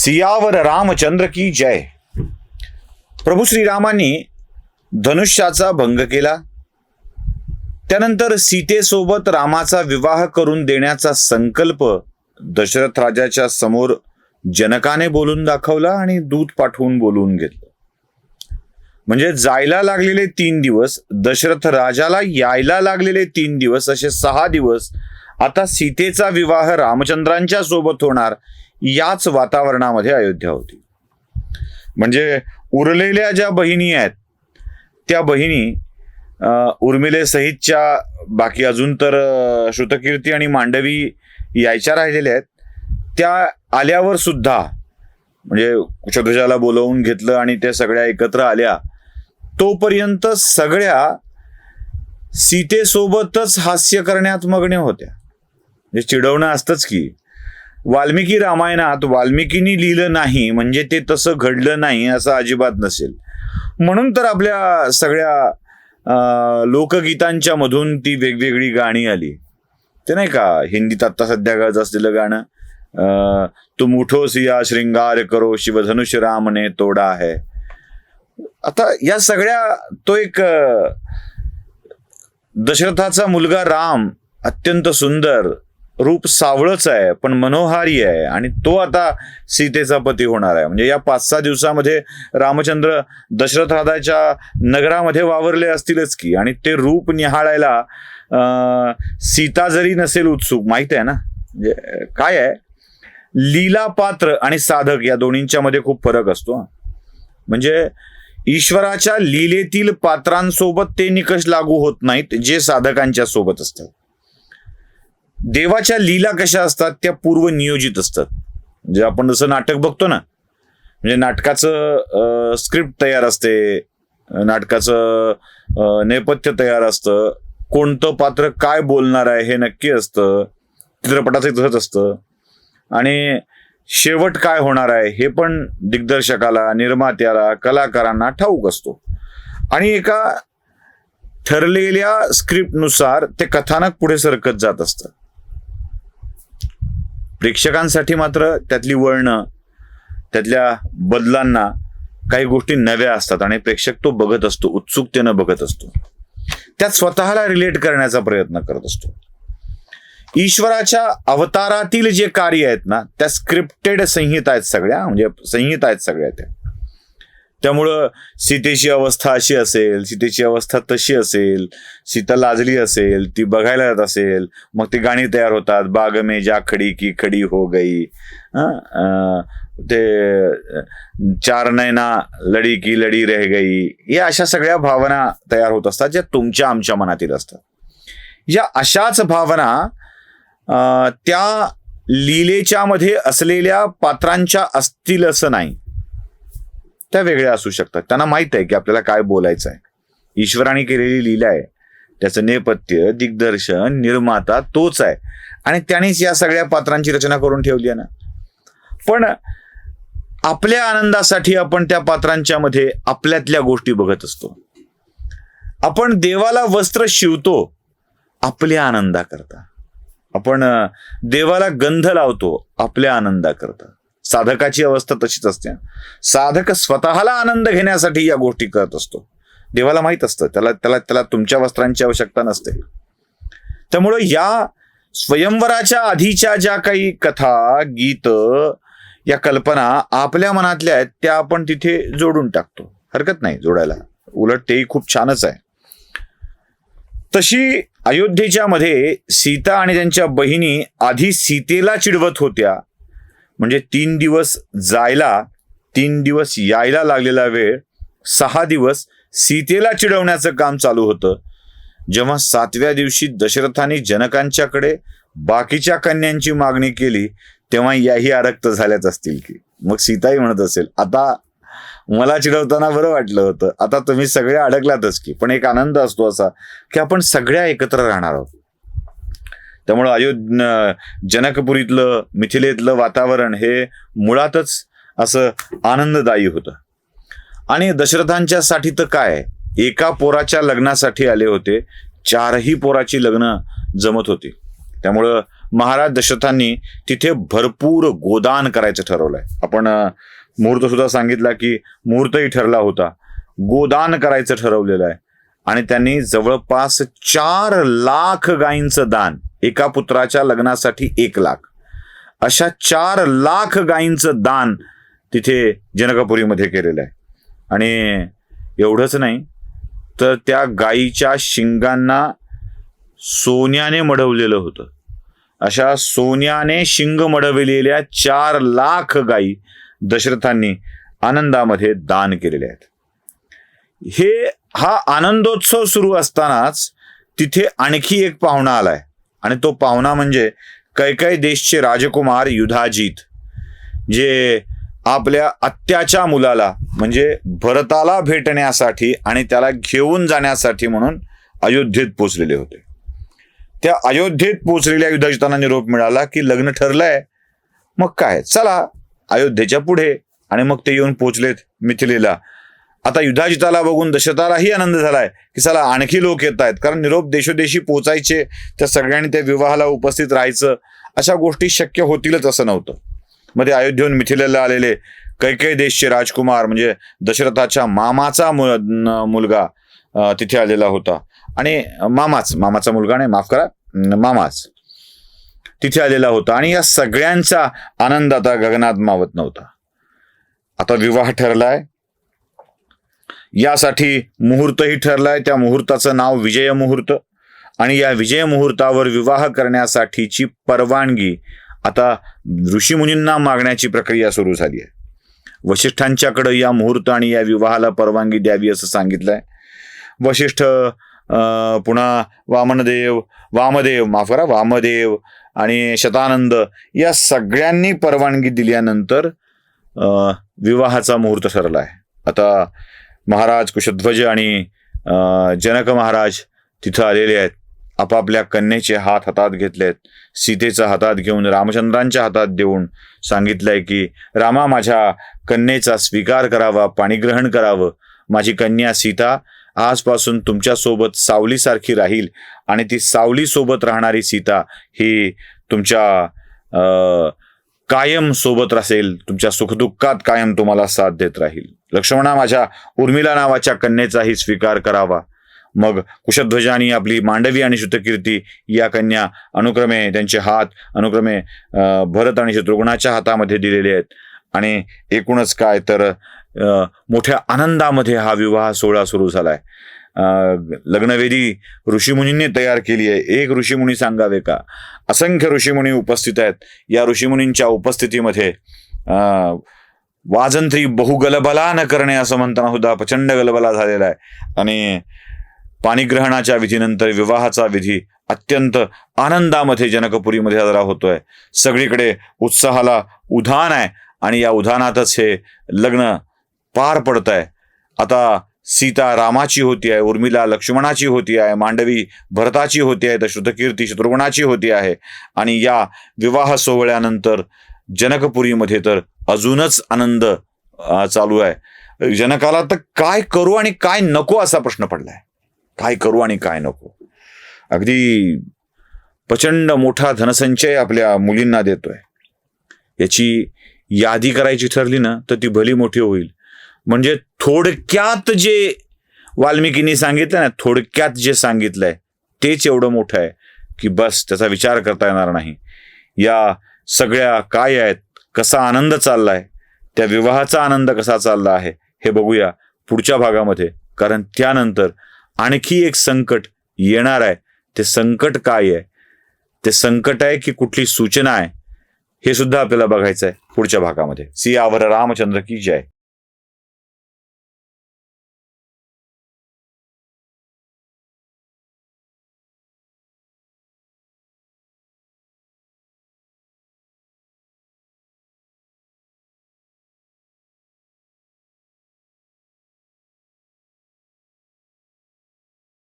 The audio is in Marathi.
सियावर रामचंद्र की जय. प्रभू श्रीरामांनी धनुष्याचा भंग केला. त्यानंतर सीतेसोबत रामाचा विवाह करून देण्याचा संकल्प दशरथ राजाच्या समोर जनकाने बोलून दाखवला आणि दूध पाठवून बोलवून घेतलं. म्हणजे जायला लागलेले तीन दिवस दशरथ राजाला यायला लागलेले तीन दिवस असे सहा दिवस आता सीतेचा विवाह रामचंद्रांच्या सोबत होणार याच वातावरणामध्ये अयोध्या होती. म्हणजे उरलेल्या ज्या बहिणी आहेत त्या बहिणी उर्मिले उर्मिलेसहितच्या बाकी अजून तर श्रुतकीर्ती आणि मांडवी यायच्या राहिलेल्या आहेत त्या आल्यावर सुद्धा म्हणजे कुशध्वजाला बोलवून घेतलं आणि त्या सगळ्या एकत्र आल्या तोपर्यंत सगळ्या सीतेसोबतच हास्य करण्यात मग्न होत्या. म्हणजे चिडवणं असतंच की वाल्मिकी रामायणात वाल्मिकीनी लिहिलं नाही म्हणजे ते तसं घडलं नाही असं अजिबात नसेल. म्हणून तर आपल्या सगळ्या लोकगीतांच्या मधून ती वेगवेगळी गाणी आली. ते नाही का हिंदीत आत्ता सध्या गाज असलेलं गाणं तुम उठो सिया श्रृंगार करो शिवधनुष रामने तोडा आहे आता या सगळ्या तो एक दशरथाचा मुलगा राम अत्यंत सुंदर रूप सावळच आहे पण मनोहारी आहे. आणि तो आता सीतेचा पती होणार आहे. म्हणजे या पाच सहा दिवसामध्ये रामचंद्र दशरथ नगरामध्ये वावरले असतीलच की. आणि ते रूप निहाळायला अं, सीता जरी नसेल उत्सुक माहीत आहे ना? म्हणजे काय आहे? लीला पात्र आणि साधक या दोन्हींच्या मध्ये खूप फरक असतो म्हणजे ईश्वराच्या लीलेतील पात्रांसोबत ते निकष लागू होत नाहीत जे साधकांच्या सोबत असतात. देवाच्या लीला कशा असतात त्या पूर्व नियोजित असतात. म्हणजे आपण जसं नाटक बघतो ना म्हणजे नाटकाचं स्क्रिप्ट तयार असते नाटकाचं नेपथ्य तयार असतं कोणतं पात्र काय बोलणार आहे हे नक्की असतं चित्रपटाचं तसंच असतं. आणि शेवट काय होणार आहे हे पण दिग्दर्शकाला निर्मात्याला कलाकारांना ठाऊक असतो. आणि एका ठरलेल्या स्क्रिप्टनुसार ते कथानक पुढे सरकत जात असतं. प्रेक्षकांसाठी मात्र त्यातली वळणं त्यातल्या बदलांना काही गोष्टी नव्या असतात आणि प्रेक्षक तो बघत असतो उत्सुकतेनं बघत असतो. त्यात स्वतःला रिलेट करण्याचा प्रयत्न करत असतो. ईश्वराच्या अवतारातील जे कार्य आहेत ना त्या स्क्रिप्टेड संहिता आहेत सगळ्या म्हणजे संहिता आहेत सगळ्या त्या. त्यामुळं सीतेची अवस्था अशी असेल सीतेची अवस्था तशी असेल सीता लाजली असेल ती बघायला जात असेल मग ती गाणी तयार होतात बाग मे जा खडी की खडी हो गई. ते चार नैना लडी की लडी रह गई. या अशा सगळ्या भावना तयार होत असतात ज्या तुमच्या आमच्या मनातील असतात. या अशाच भावना त्या लीलेच्या मध्ये असलेल्या पात्रांच्या असतील असं नाही. त्या वेगळ्या असू शकतात. त्यांना माहीत आहे की आपल्याला काय बोलायचं आहे ईश्वराने केलेली लीला आहे. त्याचं नेपथ्य दिग्दर्शन निर्माता तोच आहे. आणि त्यानेच या सगळ्या पात्रांची रचना करून ठेवली आहे ना. पण आपल्या आनंदासाठी आपण त्या पात्रांच्या मध्ये आपल्यातल्या गोष्टी बघत असतो. आपण देवाला वस्त्र शिवतो आपल्या आनंदाकरता. आपण देवाला गंध लावतो आपल्या आनंदाकरता. साधकाची अवस्था तशीच असते. साधक स्वतःला आनंद घेण्यासाठी या गोष्टी करत असतो. देवाला माहीत असतं. त्याला त्याला त्याला तुमच्या वस्त्रांची आवश्यकता नसते. त्यामुळं या स्वयंवराच्या आधीच्या ज्या काही कथा गीत या कल्पना आपल्या मनातल्या आहेत त्या आपण तिथे जोडून टाकतो. हरकत नाही जोडायला. उलट तेही खूप छानच आहे. तशी अयोध्येच्या मध्ये सीता आणि त्यांच्या बहिणी आधी सीतेला चिडवत होत्या. म्हणजे तीन दिवस जायला तीन दिवस यायला लागलेला वेळ सहा दिवस सीतेला चिडवण्याचं काम चालू होतं. जेव्हा सातव्या दिवशी दशरथाने जनकांच्याकडे बाकीच्या कन्यांची मागणी केली तेव्हा याही आरक्त झाल्याच असतील की. मग सीताही म्हणत असेल आता मला चिडवताना बरं वाटलं होतं. आता तुम्ही सगळे अडकलातच की. पण एक आनंद असतो असा की आपण सगळ्या एकत्र राहणार आहोत. त्यामुळं अयोध्य जनकपुरीतलं मिथिलेतलं वातावरण हे मुळातच असं आनंददायी होतं. आणि दशरथांच्या साठी तर काय? एका पोराच्या लग्नासाठी आले होते. चारही पोराची लग्न जमत होती. त्यामुळं महाराज दशरथांनी तिथे भरपूर गोदान करायचं ठरवलंय. आपण मुहूर्त सुद्धा सांगितला की मुहूर्तही ठरला होता. गोदान करायचं ठरवलेलं आहे. आणि त्यांनी जवळपास चार लाख गायींचं दान एका पुत्राच्या लग्नासाठी एक लाख. अशा चार लाख गायींचं दान तिथे जनकपुरीमध्ये केलेलं आहे. आणि एवढंच नाही तर त्या गायीच्या शिंगांना सोन्याने मढवलेलं होतं. अशा सोन्याने शिंग मढवलेल्या चार लाख गायी दशरथांनी आनंदामध्ये दान केलेले आहेत. हे हा आनंदोत्सव सुरू असतानाच तिथे आणखी एक पाहुणा आलाय. आणि तो पाहुणा म्हणजे कैकै देशचे राजकुमार युधाजीत जे आपल्या आत्याच्या मुलाला म्हणजे भरताला भेटण्यासाठी आणि त्याला घेऊन जाण्यासाठी म्हणून अयोध्येत पोचलेले होते. त्या अयोध्येत पोचलेल्या युधाजितांना निरोप मिळाला की लग्न ठरलंय मग काय? चला अयोध्येच्या पुढे. आणि मग ते येऊन पोचलेत मिथिलेला. आता युधाजिताला बघून दशरथालाही आनंद झालाय की चला आणखी लोक येत आहेत. कारण निरोप देशोदेशी पोचायचे त्या सगळ्यांनी त्या विवाहाला उपस्थित राहायचं अशा गोष्टी शक्य होतीलच असं नव्हतं. मध्ये अयोध्येहून मिथिलेला आलेले कैकै देशचे राजकुमार म्हणजे दशरथाच्या मामाचा मुलगा तिथे आलेला होता. आणि मामाच मामाचा मुलगा नाही माफ करा मामाच तिथे आलेला होता. आणि या सगळ्यांचा आनंद आता गगनात मावत नव्हता. आता विवाह ठरलाय यासाठी मुहूर्तही ठरलाय. त्या मुहूर्ताचं नाव विजय मुहूर्त. आणि या विजय मुहूर्तावर विवाह करण्यासाठीची परवानगी. आता ऋषीमुनींना मागण्याची प्रक्रिया सुरू झाली आहे. वशिष्ठांच्याकडे या मुहूर्त आणि या विवाहाला परवानगी द्यावी असं सांगितलंय. वशिष्ठ अं, पुन्हा वामनदेव वामदेव माफ करा वामदेव आणि शतानंद या सगळ्यांनी परवानगी दिल्यानंतर अं, विवाहाचा मुहूर्त ठरला आहे आता महाराज कुशध्वज आणि जनक महाराज तिथं आलेले आहेत. आपापल्या कन्येचे हात हातात घेतलेत. सीतेचा हातात घेऊन रामचंद्रांच्या हातात देऊन सांगितलंय की रामा माझ्या कन्येचा स्वीकार करावा पाणीग्रहण करावं. माझी कन्या सीता आजपासून तुमच्यासोबत सावलीसारखी राहील आणि ती सावलीसोबत राहणारी सीता ही तुमच्या कायम सोबत असेल तुमच्या सुखदुःखात कायम तुम्हाला साथ देत राहील. लक्ष्मणा माझ्या उर्मिला नावाच्या कन्येचाही स्वीकार करावा. मग कुशध्वजानी आपली मांडवी आणि श्रुतकीर्ती या कन्या अनुक्रमे त्यांचे हात अनुक्रमे भरत आणि शत्रुघ्नाच्या हातामध्ये दिलेले आहेत. आणि एकूणच काय तर मोठ्या आनंदामध्ये हा विवाह सोहळा सुरू झालाय. लग्नवेदी ऋषीमुनींनी तयार केली आहे. एक ऋषीमुनी सांगावे का? असंख्य ऋषीमुनी उपस्थित आहेत. या ऋषीमुनींच्या उपस्थितीमध्ये वाजंत्री बहुगलबला न करणे असं म्हणताना सुद्धा प्रचंड गलबला झालेला आहे. आणि पाणीग्रहणाच्या विधीनंतर विवाहाचा विधी अत्यंत आनंदामध्ये जनकपुरीमध्ये साजरा होतोय. सगळीकडे उत्साहाला उधाण आहे. आणि या उधाणातच हे लग्न पार पडत आहे आता सीता रामाची होती आहे उर्मिला लक्ष्मणाची होती आहे मांडवी भरताची होती आहे तर श्रुतकीर्ती शत्रुघ्नाची होती आहे. आणि या विवाह सोहळ्यानंतर जनकपुरीमध्ये तर अजूनच आनंद चालू आहे. जनकाला तर काय करू आणि काय नको असा प्रश्न पडलाय. काय करू आणि काय नको. अगदी प्रचंड मोठा धनसंचय आपल्या मुलींना देतोय. याची यादी करायची ठरली ना तर ती भली मोठी होईल. म्हणजे थोडक्यात जे वाल्मिकींनी सांगितलं ना थोडक्यात जे सांगितलंय तेच एवढं मोठं आहे की बस त्याचा विचार करता येणार नाही. या सगळ्या काय आहेत कसा आनंद चाललाय त्या विवाहाचा आनंद कसा चालला आहे हे बघूया पुढच्या भागामध्ये. कारण त्यानंतर आणखी एक संकट येणार आहे. ते संकट काय आहे? ते संकट आहे की कुठली सूचना आहे? हे सुद्धा आपल्याला बघायचं आहे पुढच्या भागामध्ये. सियावर रामचंद्र की जय.